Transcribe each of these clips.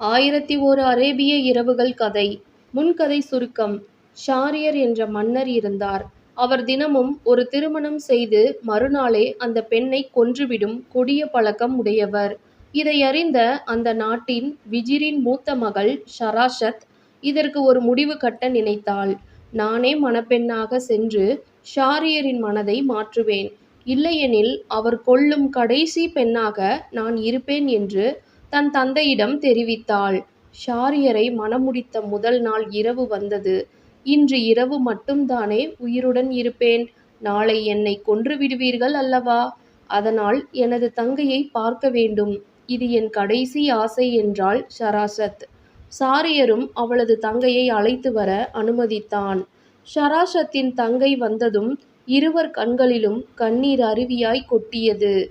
ஆயிரத்தி ஓரு அரேபிய இரவுகள் கதை முன்கதை சுருக்கம் ஷாரியர் என்ற மன்னர் இருந்தார். அவர் தினமும் ஒரு திருமணம் செய்து மறுநாளே அந்த பெண்ணை கொன்றுவிடும் கொடிய பழக்கம் உடையவர். இதையறிந்த அந்த நாட்டின் விஜிரின் மூத்த மகள் ஷராஷத் இதற்கு ஒரு முடிவு கட்ட நினைத்தாள். நானே மணப்பெண்ணாக சென்று ஷாரியரின் மனதை மாற்றுவேன். இல்லையெனில் அவர் கொல்லும் கடைசி பெண்ணாக நான் இருப்பேன் என்று தன் தந்தையிடம் தெரிவித்தாள். ஷாரியரை மணமுடித்த முதல் நாள் இரவு வந்தது. இன்று இரவு மட்டும்தானே உயிருடன் இருப்பேன். நாளை என்னைக் கொன்றுவிடுவீர்கள் அல்லவா? அதனால் எனது தங்கையைப் பார்க்க வேண்டும். இது என் கடைசி ஆசை என்றாள் ஷராஷத். ஷாரியரும் அவளது தங்கையை அழைத்து வர அனுமதித்தான். ஷராஷத்தின் தங்கை வந்ததும் இருவர் கண்களிலும் கண்ணீர் அருவியாய் கொட்டியது.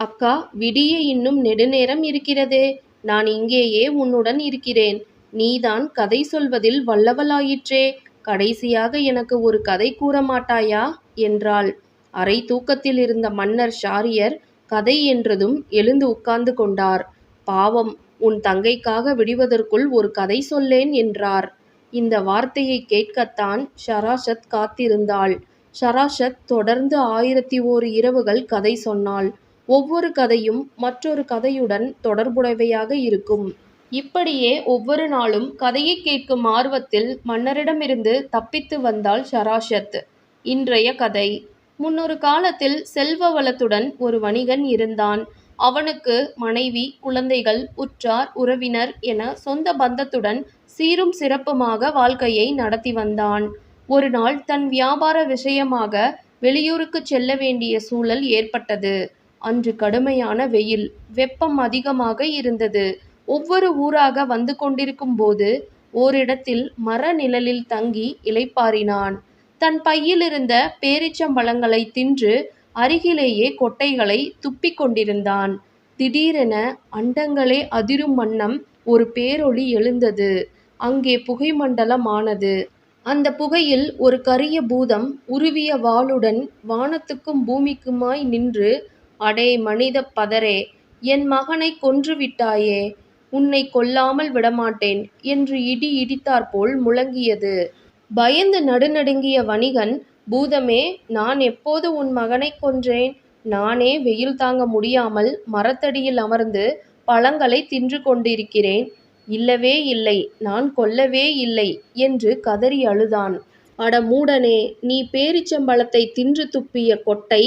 அக்கா விடிய இன்னும் நெடுநேரம் இருக்கிறதே. நான் இங்கேயே உன்னுடன் இருக்கிறேன். நீதான் கதை சொல்வதில் வல்லவளாயிற்றே. கடைசியாக எனக்கு ஒரு கதை கூறமாட்டாயா? என்றாள். அரை தூக்கத்திலிருந்த மன்னர் ஷாரியர் கதை என்றதும் எழுந்து உட்கார்ந்து கொண்டார். பாவம் உன் தங்கைக்காக விடுவதற்குள் ஒரு கதை சொல்லேன் என்றார். இந்த வார்த்தையைக் கேட்கத்தான் ஷராஷத் காத்திருந்தாள். ஷராஷத் தொடர்ந்து ஆயிரத்தி ஓரு இரவுகள் கதை சொன்னாள். ஒவ்வொரு கதையும் மற்றொரு கதையுடன் தொடர்புடையவையாக இருக்கும். இப்படியே ஒவ்வொரு நாளும் கதையைக் கேட்கும் ஆர்வத்தில் மன்னரிடமிருந்து தப்பித்து வந்தாள் ஷராஷத். இன்றைய கதை முன்னொரு காலத்தில் செல்வ வளத்துடன் ஒரு வணிகன் இருந்தான். அவனுக்கு மனைவி குழந்தைகள் உற்றார் உறவினர் என சொந்த பந்தத்துடன் சீரும் சிறப்புமாக வாழ்க்கையை நடத்தி வந்தான். ஒருநாள் தன் வியாபார விஷயமாக வெளியூருக்கு செல்ல வேண்டிய சூழல் ஏற்பட்டது. அன்று கடுமையான வெயில். வெப்பம் அதிகமாக இருந்தது. ஒவ்வொரு ஊராக வந்து கொண்டிருக்கும் போது ஓரிடத்தில் மர நிழலில் தங்கி இளைப்பாறினான். தன் பையிலிருந்த பேரிச்சம்பழங்களை தின்று அருகிலேயே கொட்டைகளை துப்பிக் கொண்டிருந்தான். திடீரென அண்டங்களே அதிரும் வண்ணம் ஒரு பேரொளி எழுந்தது. அங்கே புகைமண்டலமானது. அந்த புகையில் ஒரு கரிய பூதம் உருவிய வாளுடன் வானத்துக்கும் பூமிக்குமாய் நின்று அடே மனிதப் பதரே. என் மகனைக் கொன்றுவிட்டாயே. உன்னை கொல்லாமல் விடமாட்டேன் என்று இடி இடித்தாற்போல் முழங்கியது. பயந்து நடுநடுங்கிய வணிகன் பூதமே நான் எப்போது உன் மகனைக் கொன்றேன்? நானே வெயில் தாங்க முடியாமல் மரத்தடியில் அமர்ந்து பழங்களை தின்று கொண்டிருக்கிறேன். இல்லவே இல்லை நான் கொல்லவே இல்லை என்று கதறி அழுதான். அட மூடனே நீ பேரிச்சம்பழத்தை தின்று துப்பிய கொட்டை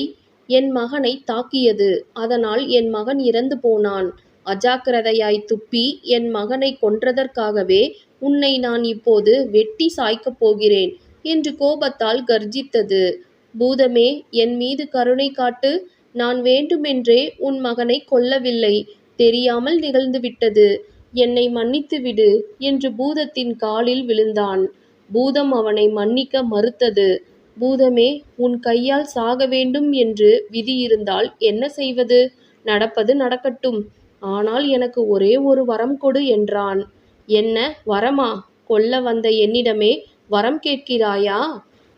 என் மகனைத் தாக்கியது. அதனால் என் மகன் இறந்து போனான். அஜாக்கிரதையாய் துப்பி என் மகனை கொன்றதற்காகவே உன்னை நான் இப்போது வெட்டி சாய்க்கப் போகிறேன் என்று கோபத்தால் கர்ஜித்தது. பூதமே என் மீது கருணை காட்டு. நான் வேண்டுமென்றே உன் மகனை கொல்லவில்லை. தெரியாமல் நிகழ்ந்துவிட்டது. என்னை மன்னித்துவிடு என்று பூதத்தின் காலில் விழுந்தான். பூதம் அவனை மன்னிக்க மறுத்தது. பூதமே உன் கையால் சாக வேண்டும் என்று விதி இருந்தால் என்ன செய்வது? நடப்பது நடக்கட்டும். ஆனால் எனக்கு ஒரே ஒரு வரம் கொடு என்றான். என்ன வரமா? கொல்ல வந்த என்னிடமே வரம் கேட்கிறாயா?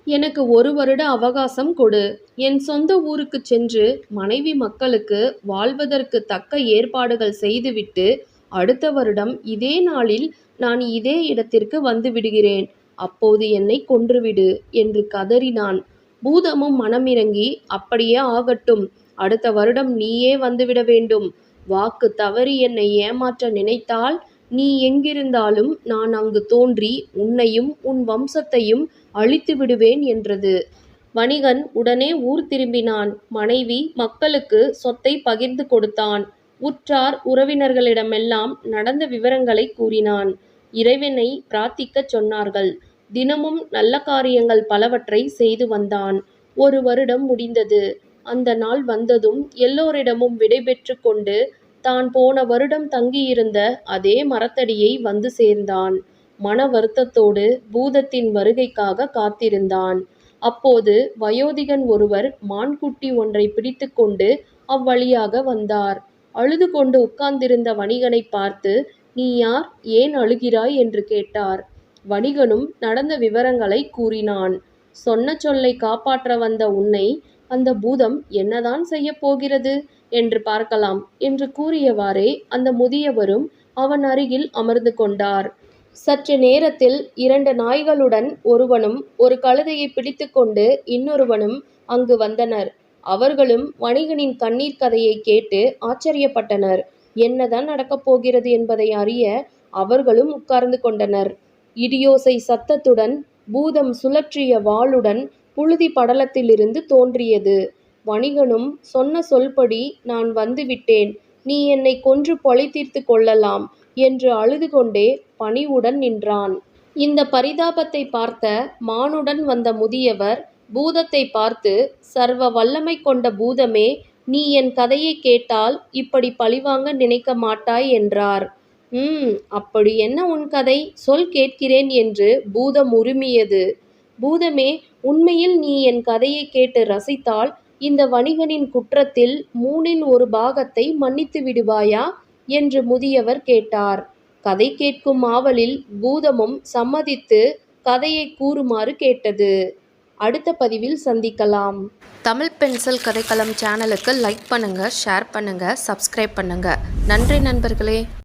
எனக்கு ஒரு வருட அவகாசம் கொடு. என் சொந்த ஊருக்கு சென்று மனைவி மக்களுக்கு வாழ்வதற்குத் தக்க ஏற்பாடுகள் செய்துவிட்டு அடுத்த வருடம் இதே நாளில் நான் இதே இடத்திற்கு வந்துவிடுகிறேன். அப்போது என்னை கொன்றுவிடு என்று கதறினான். பூதமும் மனமிரங்கி அப்படியே ஆகட்டும். அடுத்த வருடம் நீயே வந்துவிட வேண்டும். வாக்கு தவறி என்னை ஏமாற்ற நினைத்தால் நீ எங்கிருந்தாலும் நான் அங்கு தோன்றி உன்னையும் உன் வம்சத்தையும் அழித்து விடுவேன் என்றது. வணிகன் உடனே ஊர் திரும்பினான். மனைவி மக்களுக்கு சொத்தை பகிர்ந்து கொடுத்தான். உற்றார் உறவினர்களிடமெல்லாம் நடந்த விவரங்களைக் கூறினான். இறைவனை பிரார்த்திக்கச் சொன்னார்கள். தினமும் நல்ல காரியங்கள் பலவற்றை செய்து வந்தான். ஒரு வருடம் முடிந்தது. அந்த நாள் வந்ததும் எல்லோரிடமும் விடை பெற்றுக் கொண்டு தான் போன வருடம் தங்கியிருந்த அதே மரத்தடியை வந்து சேர்ந்தான். மன வருத்தத்தோடு பூதத்தின் வருகைக்காக காத்திருந்தான். அப்போது வயோதிகன் ஒருவர் மான்குட்டி ஒன்றைப் பிடித்துக் கொண்டு அவ்வழியாக வந்தார். அழுது கொண்டு உட்கார்ந்திருந்த வணிகனைப் பார்த்து நீ யார்? ஏன் அழுகிறாய்? என்று கேட்டார். வணிகனும் நடந்த விவரங்களைக் கூறினான். சொன்ன சொல்லை காப்பாற்ற வந்த உன்னை அந்த பூதம் என்னதான் செய்யப் போகிறது என்று பார்க்கலாம் என்று கூறியவாறே அந்த முதியவரும் அவன் அருகில் அமர்ந்து கொண்டார். சற்று நேரத்தில் இரண்டு நாய்களுடன் ஒருவனும் ஒரு கழுதையை பிடித்துக்கொண்டு இன்னொருவனும் அங்கு வந்தனர். அவர்களும் வணிகனின் கண்ணீர் கதையைக் கேட்டு ஆச்சரியப்பட்டனர். என்னதான் நடக்கப் போகிறது என்பதை அறிய அவர்களும் உட்கார்ந்து கொண்டனர். இடியோசை சத்தத்துடன் பூதம் சுழற்றிய வாளுடன் புழுதி படலத்திலிருந்து தோன்றியது. வணிகனும் சொன்ன சொல்படி நான் வந்துவிட்டேன் நீ என்னை கொன்று பழி தீர்த்து கொள்ளலாம் என்று அழுது கொண்டே பணிவுடன் நின்றான். இந்த பரிதாபத்தை பார்த்த மானுடன் வந்த முதியவர் பூதத்தை பார்த்து சர்வ வல்லமை கொண்ட பூதமே நீ என் கதையைக் கேட்டால் இப்படி பழிவாங்க நினைக்க மாட்டாய் என்றார். ம் அப்படி என்ன உன் கதை? சொல் கேட்கிறேன் என்று பூதம் உருமியது பூதமே உண்மையில் நீ என் கதையைக் கேட்டு ரசித்தால் இந்த வணிகனின் குற்றத்தில் மூனில் ஒரு பாகத்தை மன்னித்து விடுவாயா? என்று முதியவர் கேட்டார். கதை கேட்கும் ஆவலில் பூதமும் சம்மதித்து கதையைக் கூறுமாறு கேட்டது. அடுத்த பதிவில் சந்திக்கலாம். தமிழ் பென்சில் கதைக்களம் சேனலுக்கு லைக் பண்ணுங்கள் ஷேர் பண்ணுங்கள் சப்ஸ்கிரைப் பண்ணுங்கள் நன்றி நண்பர்களே.